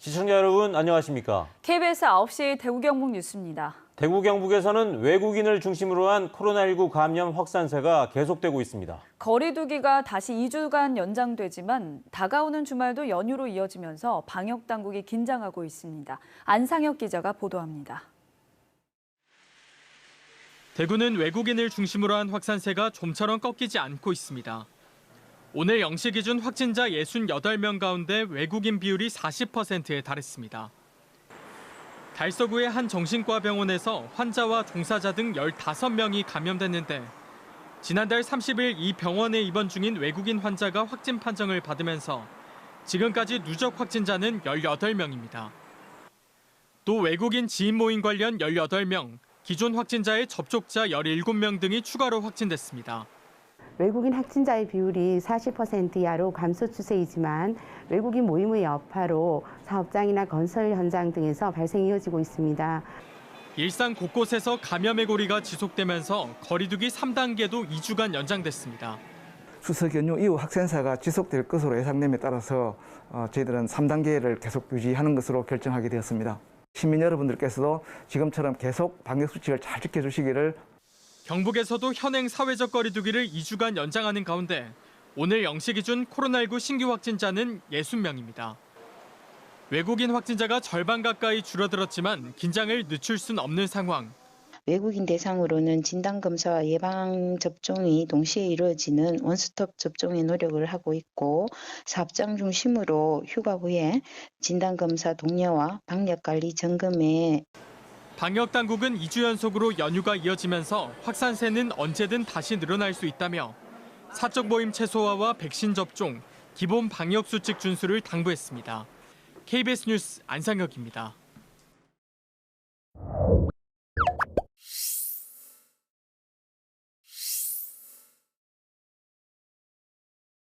시청자 여러분 안녕하십니까? KBS 9시 대구 경북 뉴스입니다. 대구 경북에서는 외국인을 중심으로 한 코로나19 감염 확산세가 계속되고 있습니다. 거리두기가 다시 2주간 연장되지만 다가오는 주말도 연휴로 이어지면서 방역 당국이 긴장하고 있습니다. 안상혁 기자가 보도합니다. 대구는 외국인을 중심으로 한 확산세가 좀처럼 꺾이지 않고 있습니다. 오늘 0시 기준 확진자 68명 가운데 외국인 비율이 40%에 달했습니다. 달서구의 한 정신과 병원에서 환자와 종사자 등 15명이 감염됐는데 지난달 30일 이 병원에 입원 중인 외국인 환자가 확진 판정을 받으면서 지금까지 누적 확진자는 18명입니다. 또 외국인 지인 모임 관련 18명, 기존 확진자의 접촉자 17명 등이 추가로 확진됐습니다. 외국인 확진자의 비율이 40% 이하로 감소 추세이지만 외국인 모임의 여파로 사업장이나 건설 현장 등에서 발생이 이어지고 있습니다. 일상 곳곳에서 감염의 고리가 지속되면서 거리두기 3단계도 2주간 연장됐습니다. 추석 연휴 이후 확산세가 지속될 것으로 예상됨에 따라서 어, 저희들은 3단계를 계속 유지하는 것으로 결정하게 되었습니다. 시민 여러분들께서도 지금처럼 계속 방역 수칙을 잘 지켜주시기를 경북에서도 현행 사회적 거리두기를 2주간 연장하는 가운데 오늘 0시 기준 코로나19 신규 확진자는 60명입니다. 외국인 확진자가 절반 가까이 줄어들었지만 긴장을 늦출 순 없는 상황. 외국인 대상으로는 진단검사와 예방접종이 동시에 이루어지는 원스톱 접종에 노력을 하고 있고 사업장 중심으로 휴가 후에 진단검사 독려와 방역관리 점검에 방역 당국은 2주 연속으로 연휴가 이어지면서 확산세는 언제든 다시 늘어날 수 있다며 사적 모임 최소화와 백신 접종, 기본 방역 수칙 준수를 당부했습니다. KBS 뉴스 안상혁입니다.